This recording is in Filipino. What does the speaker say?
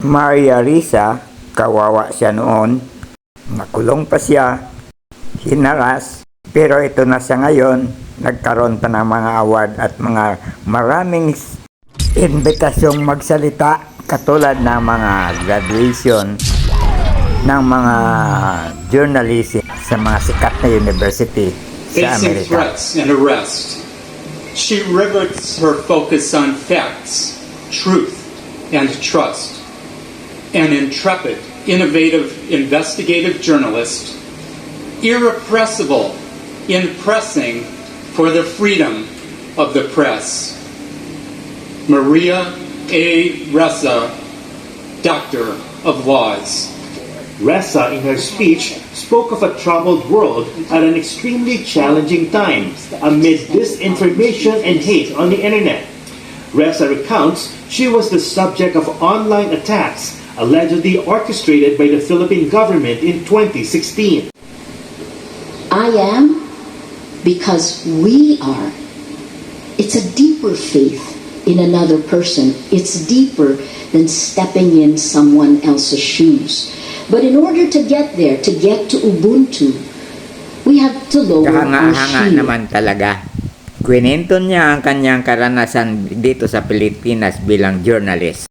Maria Risa, kawawa siya noon. Nakulong pa siya, hinaras, pero ito na siya ngayon. Nagkaroon pa ng mga award at mga maraming imbitasyong magsalita katulad ng mga graduation ng mga journalist sa mga sikat na university sa Amerika. threats and arrest, she rivets her focus on facts, truth, and trust. An intrepid, innovative, investigative journalist, irrepressible in pressing for the freedom of the press. Maria A. Ressa, Doctor of Laws. Ressa, in her speech, spoke of a troubled world at an extremely challenging time amid disinformation and hate on the internet. Ressa recounts she was the subject of online attacks allegedly orchestrated by the Philippine government in 2016. I am because we are. It's a deeper faith in another person. It's deeper than stepping in someone else's shoes. But in order to get there, to get to Ubuntu, we have to lower our Kahanga-hanga shield. naman talaga. Kwinento niya ang kanyang karanasan dito sa Pilipinas bilang journalist.